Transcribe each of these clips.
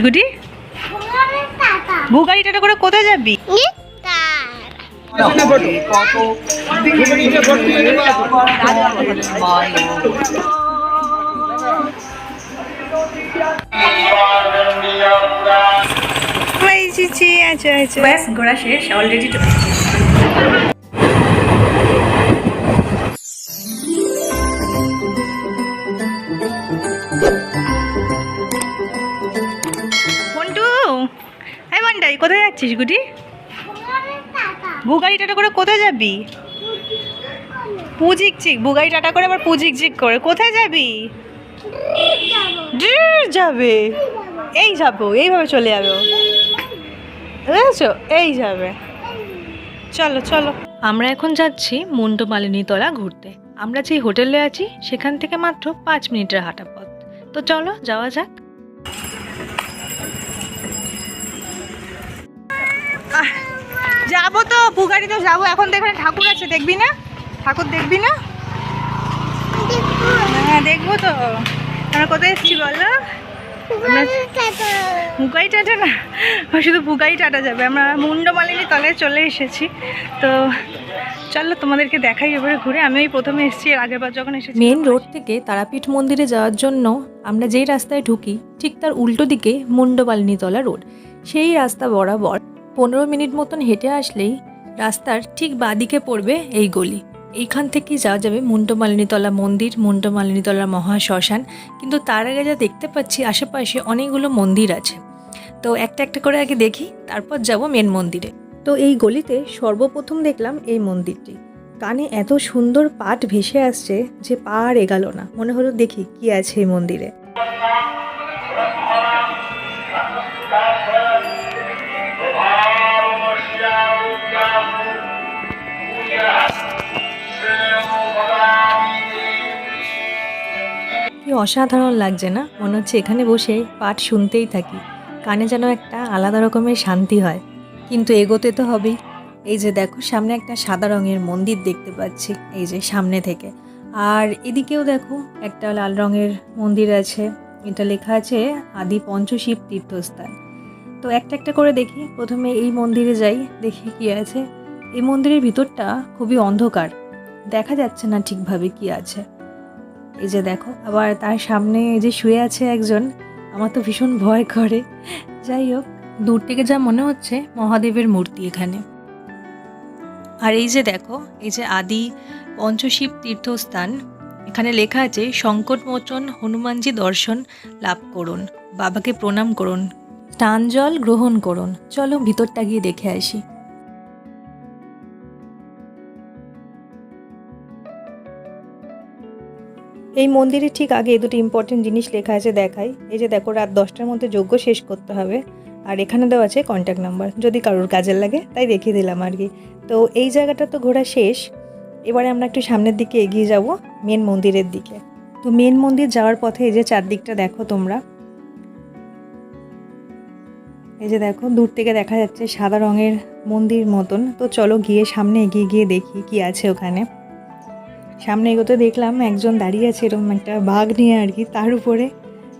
গুটি বুগাড়িটা করে কোথায় যাবি? আচ্ছা আচ্ছা। ব্যাস ঘোরা শেষ অলরেডি কোথায় যাচ্ছিস গুটি? বুগাড়ি টাটা। করে কোথায় যাবি? পুজিক চিক বুগাড়ি টাটা করে আবার পুজিক চিক করে। কোথায় যাবি? যাবে। এই যাব এইভাবে চলে যাবে বুঝেছ? এই যাবে। চলো চলো। আমরা এখন যাচ্ছি মুন্ডু মালিনী তলা ঘুরতে। আমরা যেই হোটেলে আছি সেখান থেকে মাত্র পাঁচ মিনিটের হাঁটা পথ তো চলো যাওয়া যাক। যাব তো বুগাড়ি তো যাব। এখন তো এখানে ঠাকুর আছে দেখবি না? ঠাকুর দেখবি না? হ্যাঁ দেখব তো। আমরা কোথায় এসেছি বলো? বুগাই টাটা। না? শুধু বুগাই টাটা যাবে। আমরা মুন্ডমালিনী তলায় চলে এসেছি। তো চলো তোমাদেরকে দেখাই এবারে ঘুরে। আমি ওই প্রথমে এসেছি এর আগের বার যখন এসেছি। মেন রোড থেকে তারাপীঠ মন্দিরে যাওয়ার জন্য আমরা যেই রাস্তায় ঢুকি ঠিক তার উল্টো দিকে মুন্ডমালিনীতলা রোড। সেই রাস্তা বরাবর পনেরো মিনিট মতন হেঁটে আসলেই রাস্তার ঠিক বাদিকে পড়বে এই গলি। এইখান থেকেই যাওয়া যাবে মুন্ডমালিনীতলা মন্দির, মুন্ডমালিনীতলা মহা শ্মশান কিন্তু তার আগে যা দেখতে পাচ্ছি, আশেপাশে অনেকগুলো মন্দির আছে। তো একটা একটা করে আগে দেখি, তারপর যাব মেন মন্দিরে। তো এই গলিতে সর্বপ্রথম দেখলাম এই মন্দিরটি। কানে এত সুন্দর পাট ভেসে আসছে যে পা আর এগাল না। মনে হলো দেখি কি আছে এই মন্দিরে। অসাধারণ লাগছে না? মনে হচ্ছে এখানে বসে পাঠ শুনতেই থাকি। কানে যেন একটা আলাদা রকমের শান্তি হয়। কিন্তু এগোতে তো হবেই। এই যে দেখো, সামনে একটা সাদা রঙের মন্দির দেখতে পাচ্ছি, এই যে সামনে থেকে। আর এদিকেও দেখো, একটা লাল রঙের মন্দির আছে। এটা লেখা আছে, আদি পঞ্চশিব তীর্থস্থান। তো একটা একটা করে দেখি, প্রথমে এই মন্দিরে যাই, দেখি কি আছে। এই মন্দিরের ভিতরটা খুবই অন্ধকার। দেখা যাচ্ছে না ঠিকভাবে কি আছে। এই যে দেখো, আবার তার সামনে যে শুয়ে আছে একজন, আমার তো ভীষণ ভয় করে। যাই হোক, দূর থেকে যা মনে হচ্ছে, মহাদেবের মূর্তি এখানে। আর এই যে দেখো, এই যে আদি পঞ্চশিব তীর্থস্থান, এখানে লেখা আছে সংকটমোচন হনুমানজি দর্শন লাভ করুন, বাবাকে প্রণাম করুন স্নান জল গ্রহণ করুন। চলো ভিতরটা গিয়ে দেখে আসি। এই মন্দিরের ঠিক আগে দুটো ইম্পর্টেন্ট জিনিস লেখা আছে দেখাই। এই যে দেখো, রাত দশটার মধ্যে যজ্ঞ শেষ করতে হবে। আর এখানে দেওয়া আছে কন্ট্যাক্ট নাম্বার যদি কারোর কাজের লাগে, তাই দেখিয়ে দিলাম আর কি। তো এই জায়গাটা তো ঘোরা শেষ। এবারে আমরা একটু সামনের দিকে এগিয়ে যাব মেন মন্দিরের দিকে। তো মেন মন্দির যাওয়ার পথে এই যে চারদিকটা দেখো তোমরা। এই যে দেখো, দূর থেকে দেখা যাচ্ছে সাদা রঙের মন্দির মতন। তো চলো গিয়ে সামনে এগিয়ে গিয়ে দেখি কি আছে ওখানে। সামনে এগোতে দেখলাম একজন দাঁড়িয়ে আছে এরকম একটা বাঘ নিয়ে আর কি, তার উপরে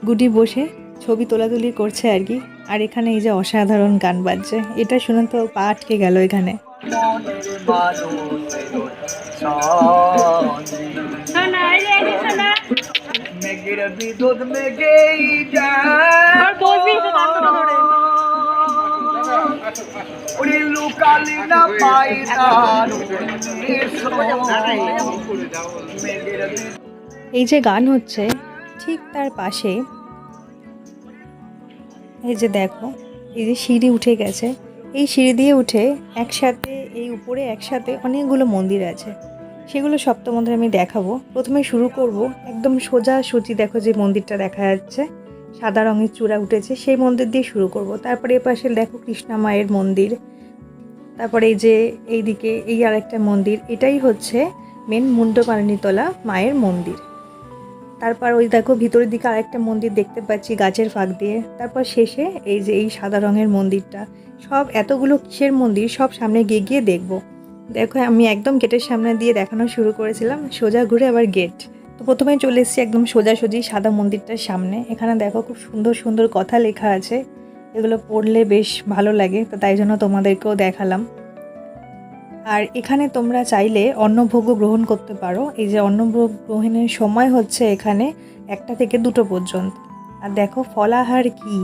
গুটি বসে ছবি তোলাতুলি করছে আর কি। আর এখানে এই যে অসাধারণ গান বাজছে, এটা শুনে তো, পা আটকে গেল এখানে। মেঘের বিদ্যুৎ মেঘেই লুকালি না এই যে গান হচ্ছে, ঠিক তার পাশে, এই যে দেখো, এই যে সিঁড়ি উঠে গেছে। এই সিঁড়ি দিয়ে উঠে একসাথে, এই উপরে একসাথে অনেকগুলো মন্দির আছে। সেগুলো সব তোমাদের আমি দেখাবো। প্রথমে শুরু করব, একদম সোজা সুচি দেখো যে মন্দিরটা দেখা যাচ্ছে। সাদা রঙের চূড়া উঠেছে, সেই মন্দির দিয়ে শুরু করব। তারপরে এ পাশে দেখো কৃষ্ণা মায়ের মন্দির। তারপরে এই যে এইদিকে এই আরেকটা মন্দির, এটাই হচ্ছে মেন মুন্ডমালিনীতলা মায়ের মন্দির। তারপর ওই দেখো ভিতরের দিকে আরেকটা মন্দির দেখতে পাচ্ছি গাছের ফাঁক দিয়ে। তারপর শেষে এই যে এই সাদা রঙের মন্দিরটা। সব এতগুলো কিসের মন্দির, সব সামনে গিয়ে গিয়ে দেখব। দেখো আমি একদম গেটের সামনে দিয়ে দেখানো শুরু করেছিলাম, সোজা ঘুরে আবার গেট তো প্রথমেই চলে এসেছি একদম সোজাসুজি সাদা মন্দিরটার সামনে। এখানে দেখো খুব সুন্দর সুন্দর কথা লেখা আছে। এগুলো পড়লে বেশ ভালো লাগে, তো তাই জন্য তোমাদেরকেও দেখালাম। আর এখানে তোমরা চাইলে অন্নভোগ্য গ্রহণ করতে পারো। এই যে অন্নভোগ গ্রহণের সময় হচ্ছে এখানে একটা থেকে দুটো পর্যন্ত। আর দেখো ফলাহার কি,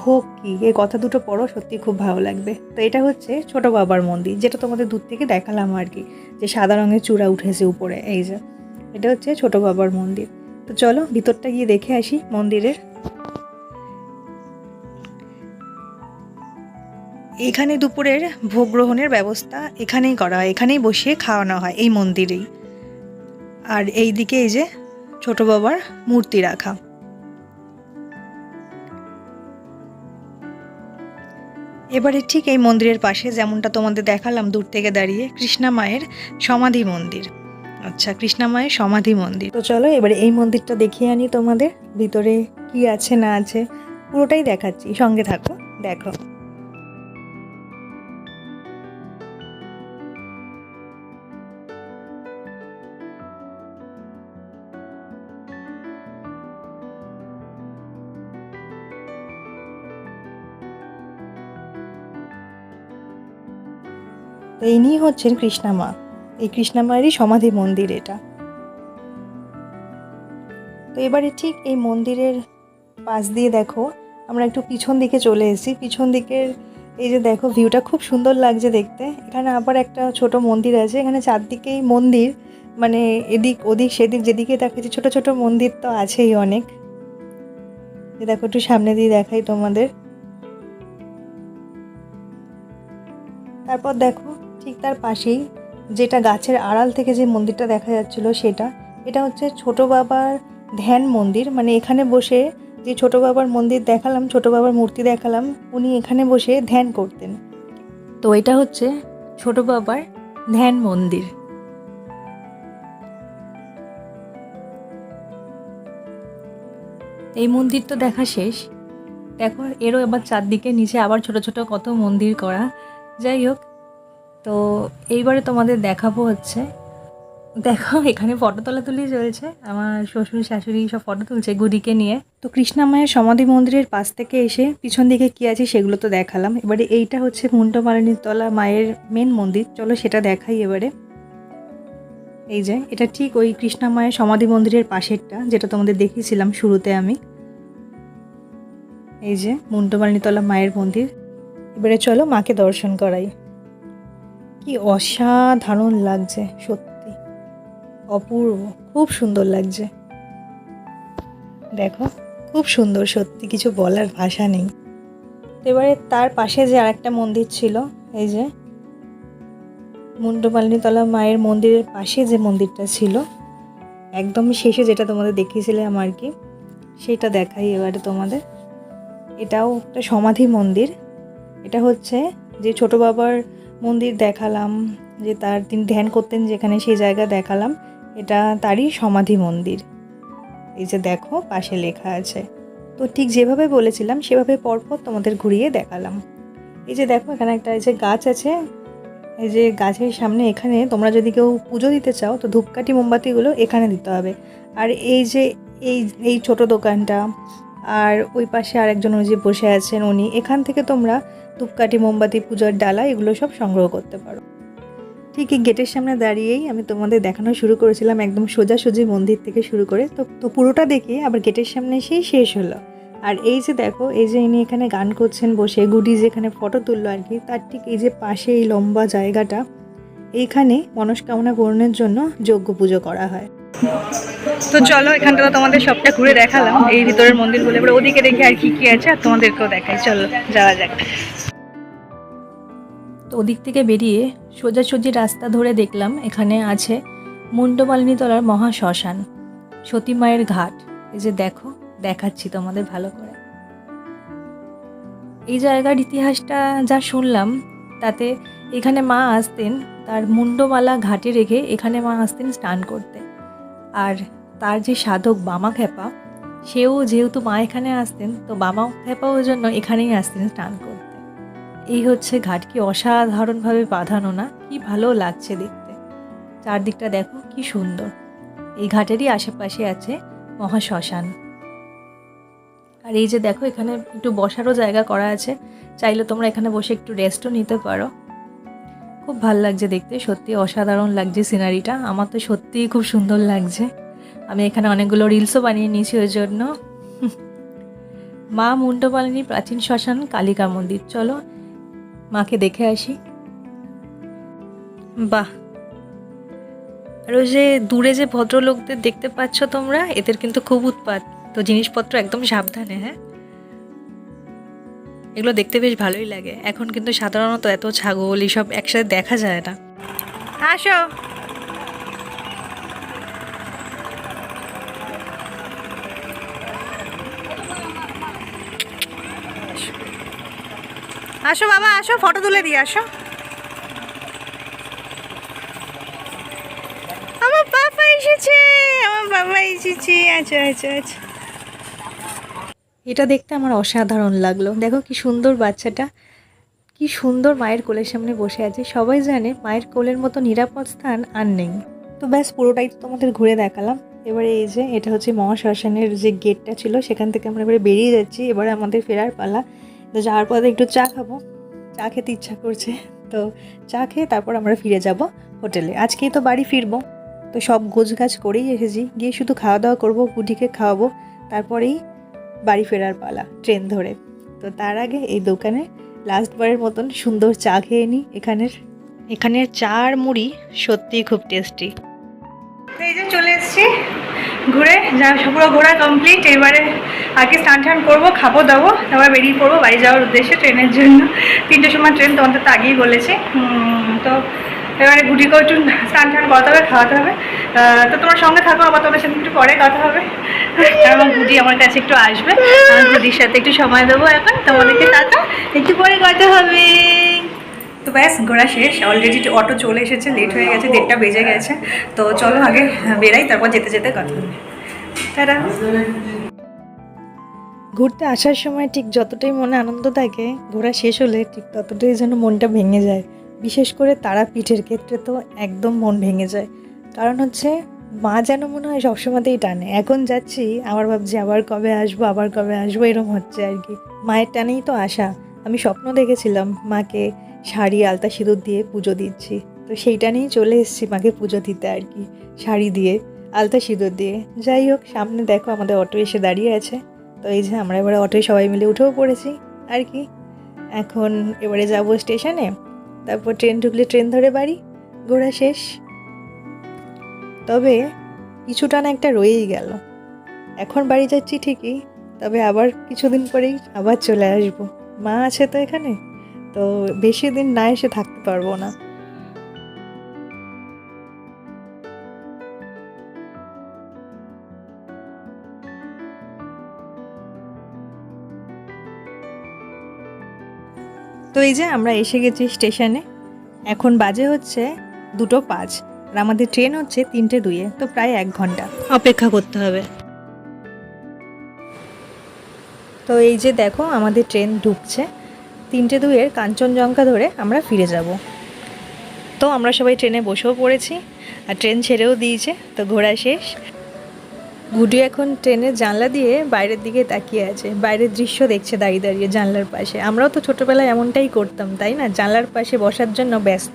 ভোগ কি এই কথা দুটো পড়ো সত্যি খুব ভালো লাগবে। তো এটা হচ্ছে ছোট বাবার মন্দির, যেটা তোমাদের দূর থেকে দেখালাম আর কি, যে সাদা রঙের চূড়া উঠেছে উপরে, এই যে। এটা হচ্ছে ছোট বাবার মন্দির। তো চলো ভিতরটা গিয়ে দেখে আসি মন্দিরের। এখানে দুপুরের ভোগ গ্রহণের ব্যবস্থা এখানেই করা হয়, এখানেই বসিয়ে খাওয়ানো হয় এই মন্দিরেই। আর এই দিকে এই যে ছোট বাবার মূর্তি রাখা। এবারে ঠিক এই মন্দিরের পাশে যেমনটা তোমাদের দেখালাম দূর থেকে দাঁড়িয়ে কৃষ্ণা মায়ের সমাধি মন্দির। আচ্ছা কৃষ্ণা মায়ের সমাধি মন্দির। তো চলো, এবারে এই মন্দিরটা দেখিয়ে আনি তোমাদের। ভিতরে কি আছে, না আছে, পুরোটাই দেখাচ্ছি। সঙ্গে থাকো, দেখো। তো ইনি হচ্ছেন কৃষ্ণা মা এই কৃষ্ণা মায়েরই সমাধি মন্দির এটা। তো এবারে ঠিক এই মন্দিরের পাশ দিয়ে দেখো, আমরা একটু পিছন দিকে চলে এসেছি। পিছন দিকের এই যে দেখো ভিউটা খুব সুন্দর লাগছে দেখতে। এখানে আবার একটা ছোট মন্দির আছে, এখানে চারদিকেই মন্দির। মানে এদিক, ওদিক, সেদিক, যেদিকে দেখাচ্ছি ছোট ছোট মন্দির তো আছেই অনেক। দেখো, একটু সামনে দিয়ে দেখাই তোমাদের। তারপর দেখো, ঠিক তার পাশেই যেটা গাছের আড়াল থেকে যে মন্দিরটা দেখা যাচ্ছিল সেটা, এটা হচ্ছে ছোট বাবার ধ্যান মন্দির। মানে এখানে বসে যে ছোট বাবার মন্দির দেখালাম, ছোট বাবার মূর্তি দেখালাম, উনি এখানে বসে ধ্যান করতেন। তো এটা হচ্ছে ছোট বাবার ধ্যান মন্দির। এই মন্দির তো দেখা শেষ। দেখো, এরও আবার চারদিকে নিচে আবার ছোট ছোট কত মন্দির করা। যাই হোক তো এইবারে তোমাদের দেখাবো হচ্ছে। দেখো, এখানে ফটো তোলাতুলি চলছে। আমার শ্বশুর, শাশুড়ি সব ফটো তুলছে গুডিকে নিয়ে। তো কৃষ্ণা মায়ের সমাধি মন্দিরের পাশ থেকে এসে পিছন দিকে কি আছে সেগুলো তো দেখালাম। এবারে এইটা হচ্ছে মুন্ডমালিনীর তলা মায়ের মেন মন্দির। চলো সেটা দেখাই এবারে। এই যে, এটা ঠিক ওই কৃষ্ণা মায়ের সমাধি মন্দিরের পাশেরটা, যেটা তোমাদের দেখিয়েছিলাম শুরুতে আমি। এই যে মুন্ডমালিনীতলা মায়ের মন্দির। এবারে চলো মাকে দর্শন করাই। কি অসাধারণ লাগছে, সত্যি। অপূর্ব, খুব সুন্দর লাগছে। দেখো, খুব সুন্দর সত্যি, কিছু বলার ভাষা নেই। এবারে তার পাশে যে আরেকটা মন্দির ছিল, এই যে মুন্ডমালিনীতলা মায়ের মন্দিরের পাশে যে মন্দিরটা ছিল, একদম শেষে যেটা তোমাদের দেখিয়েছিলাম আর কি, সেটা দেখাই এবারে তোমাদের। এটাও একটা সমাধি মন্দির। এটা হচ্ছে যে ছোট বাবার মন্দির দেখালাম, যে তার তিনি ধ্যান করতেন যেখানে সেই জায়গা দেখালাম, এটা তারই সমাধি মন্দির। এই যে দেখো, পাশে লেখা আছে। তো ঠিক যেভাবে বলেছিলাম, সেভাবে পরপর তোমাদের ঘুরিয়ে দেখালাম। এই যে দেখো, এখানে একটা এই যে গাছ আছে। এই যে গাছের সামনে এখানে তোমরা যদি কেউ পুজো দিতে চাও, তো ধূপকাঠি মোমবাতিগুলো এখানে দিতে হবে। আর এই যে এই এই ছোট দোকানটা আর ওই পাশে আরেকজন ওই যে বসে আছেন উনি। এখান থেকে তোমরা ধূপকাঠি, মোমবাতি, পূজার ডালা এগুলো সব সংগ্রহ করতে পারো। ঠিক এই গেটের সামনে দাঁড়িয়েই আমি তোমাদের দেখানো শুরু করেছিলাম, একদম সোজাসুজি মন্দির থেকে শুরু করে। তো তো পুরোটা দেখে আবার গেটের সামনে এসেই শেষ হলো। আর এই যে দেখো, এই যে ইনি এখানে গান করছেন বসে, গুডি যেখানে ফটো তুললো আর কি, তার ঠিক এই যে পাশে এই লম্বা জায়গাটা, এইখানে মনস্কামনা পূরণের জন্য যজ্ঞ পুজো করা হয়। তো চলো, এখানটা তোমাদের সবটা ঘুরে দেখালাম। এই ভিতরের মন্দিরগুলো, এবার ওদিকে দেখে আর কি কি আছে, আর তোমাদেরকেও দেখাই। চলো, যাওয়া যাক। তো ওদিক থেকে বেরিয়ে সোজাসুজি রাস্তা ধরে দেখলাম এখানে আছে মুন্ডমালিনীতলার মহা শ্মশান, সতী মায়ের ঘাট। এই যে দেখো, দেখাচ্ছি তোমাদের ভালো করে। এই জায়গার ইতিহাসটা যা শুনলাম, তাতে এখানে মা আসতেন, তার মুন্ডমালা ঘাটে রেখে এখানে মা আসতেন স্নান করতে। আর তার যে সাধক বামা খেপা সেও যেহেতু মা এখানে আসতেন, তো বামা খেপাও জন্য এখানেই আসতেন স্নান করতে। এই হচ্ছে ঘাট কি অসাধারণভাবে বাঁধানো না, কি ভালো লাগছে দেখতে। চারদিকটা দেখো, কি সুন্দর। এই ঘাটেরই আশেপাশে আছে মহাশ্মশান। আর এই যে দেখো, এখানে একটু বসারও জায়গা করা আছে। চাইলে তোমরা এখানে বসে একটু রেস্টও নিতে পারো। খুব ভালো লাগছে দেখতে, সত্যি অসাধারণ লাগছে সিনারিটা আমার তো সত্যিই খুব সুন্দর লাগছে। আমি এখানে অনেকগুলো রিলসও বানিয়ে নিয়েছি ওই জন্য। মা মুন্ডপালিনী প্রাচীন শ্মশান, কালিকা মন্দির। চলো, মাকে দেখে আসি। বাহ! আর ওই যে দূরে যে ভদ্রলোকদের দেখতে পাচ্ছ তোমরা, এদের কিন্তু খুব উৎপাত। তো জিনিসপত্র একদম সাবধানে হ্যাঁ? এগুলো দেখতে বেশ ভালোই লাগে। এখন কিন্তু সাধারণত এত ছাগল এইসব একসাথে দেখা যায় না। আসো। আসো বাবা, আসো, ফটো তুলে দিয়ে আসো। আমার বাবা এসেছে, আমার বাবা এসেছে। আচ্ছা আচ্ছা আচ্ছা। এটা দেখতে আমার অসাধারণ লাগল। দেখো কি সুন্দর বাচ্চাটা। কি সুন্দর মায়ের কোলের সামনে বসে আছে। সবাই জানে মায়ের কোলের মতো নিরাপদ স্থান আর নেই। তো ব্যাস, পুরোটাই তো তোমাদের ঘুরে দেখালাম। এবারে এই যে, এটা হচ্ছে মহাশ্মশানের যে গেটটা ছিল, সেখান থেকে আমরা এবারে বেরিয়ে যাচ্ছি। এবারে আমাদের ফেরার পালা। তো যাওয়ার পথে একটু চা খাব। চা খেতে ইচ্ছা করছে। তো চা খেয়ে তারপর আমরা ফিরে যাব হোটেলে। আজকেই তো বাড়ি ফিরবো। তো সব গোছগাছ করেই এসেছি। গিয়ে শুধু খাওয়া দাওয়া করব, গুটিকে খাওয়াবো। তারপরেই বাড়ি ফেরার পালা ট্রেন ধরে। তো তার আগে এই দোকানে লাস্টবারের মতন সুন্দর চা খেয়ে নিই এখানের। এখানের চা আর মুড়ি সত্যিই খুব টেস্টি এই যে চলে এসেছি ঘুরে যা পুরো ঘোরা কমপ্লিট এবারে আগে স্নান টান করব খাব দাবো তারপর বেরিয়ে পড়ব বাড়ি যাওয়ার উদ্দেশ্যে ট্রেনের জন্য। তিনটের সময় ট্রেন তোমাদের তো আগেই বলেছে। তো এবারে গুটিকেও একটু স্নান টান করাতে হবে খাওয়াতে হবে। তো তোমার সঙ্গে থাকো আবার তোমার সাথে একটু পরে কথা হবে। এবং গুটি আমার কাছে একটু আসবে। আমার গুটির সাথে একটু সময় দেবো এখন। তোমাদেরকে টাকা একটু পরে কথা হবে। তো ব্যাস, ঘোরা শেষ। অলরেডি অটো চলে এসেছে লেট হয়ে গেছে, দেড়টা বেজে গেছে। তো চলো আগে বেরাই তারপর যেতে যেতে কথা হবে। টাটা। ঘুরতে আসার সময় ঠিক যতটাই মনে আনন্দ থাকে, ঘোরা শেষ হলে ঠিক ততটাই যেন মনটা ভেঙে যায়। বিশেষ করে তারা পিঠের ক্ষেত্রে তো একদম মন ভেঙে যায়। কারণ হচ্ছে মা যেন মনে হয় সবসময়তেই টানে। এখন যাচ্ছি, আবার ভাবছি আবার কবে আসব, আবার কবে আসব এরকম হচ্ছে আর কি। মায়ের টানেই তো আসা আমি স্বপ্ন দেখেছিলাম মাকে শাড়ি, আলতা সিঁদুর দিয়ে পুজো দিচ্ছি। তো সেইটা নিয়েই চলে এসেছি মাকে পুজো দিতে আর কি, শাড়ি দিয়ে, আলতা সিঁদুর দিয়ে। যাই হোক, সামনে দেখো আমাদের অটো এসে দাঁড়িয়ে আছে। তো এই যে আমরা এবারে অটোয় সবাই মিলে উঠেও পড়েছি আর কি। এখন এবারে যাব স্টেশনে, তারপর ট্রেন ঢুকলে ট্রেন ধরে বাড়ি, ঘোরা শেষ। তবে কিছুটা না একটা রয়েই গেল। এখন বাড়ি যাচ্ছি ঠিকই, তবে আবার কিছুদিন পরেই আবার চলে আসব। মা আছে তো এখানে, তো বেশি দিন না এসে থাকতে পারব না। তো এই যে আমরা এসে গেছি স্টেশনে, এখন বাজে হচ্ছে দুটো পাঁচ। আর আমাদের ট্রেন হচ্ছে তিনটে দুইয়ে তো প্রায় এক ঘণ্টা। অপেক্ষা করতে হবে। তো এই যে দেখো আমাদের ট্রেন ঢুকছে। তিনটে দুইয়ের কাঞ্চনজঙ্ঘা ধরে আমরা ফিরে যাব। তো আমরা সবাই ট্রেনে বসেও পড়েছি আর ট্রেন ছেড়েও দিয়েছে তো ঘোরা শেষ। গুডি এখন ট্রেনের জানলা দিয়ে বাইরের দিকে তাকিয়ে আছে। বাইরের দৃশ্য দেখছে দাঁড়িয়ে দাঁড়িয়ে জানলার পাশে। আমরাও তো ছোটোবেলায় এমনটাই করতাম, তাই না? জানলার পাশে বসার জন্য ব্যস্ত।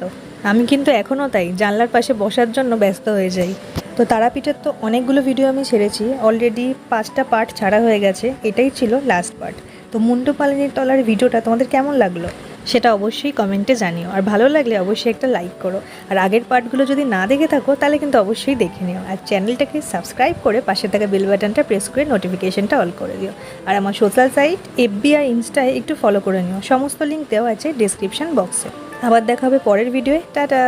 আমি কিন্তু এখনও তাই, জানলার পাশে বসার জন্য ব্যস্ত হয়ে যাই। তো তারাপীঠের তো অনেকগুলো ভিডিও আমি ছেড়েছি। অলরেডি পাঁচটা পার্ট ছাড়া হয়ে গেছে। এটাই ছিল লাস্ট পার্ট তো মুন্ডু পালিনীর তলার ভিডিওটা তোমাদের কেমন লাগল? সেটা অবশ্যই কমেন্টে জানিও। আর ভালো লাগলে অবশ্যই একটা লাইক করো। আর আগের পার্টগুলো যদি না দেখে থাকো, তাহলে কিন্তু অবশ্যই দেখে নিও। আর চ্যানেলটাকে সাবস্ক্রাইব করে পাশে থাকা বেল বাটনটা প্রেস করে নোটিফিকেশনটা অল করে দিও। আর আমার সোশ্যাল সাইট এফবি আর ইনস্টায় একটু ফলো করে নিও। সমস্ত লিঙ্ক দেওয়া আছে ডিসক্রিপশান বক্সে আবার দেখা হবে পরের ভিডিওয়ে টাটা!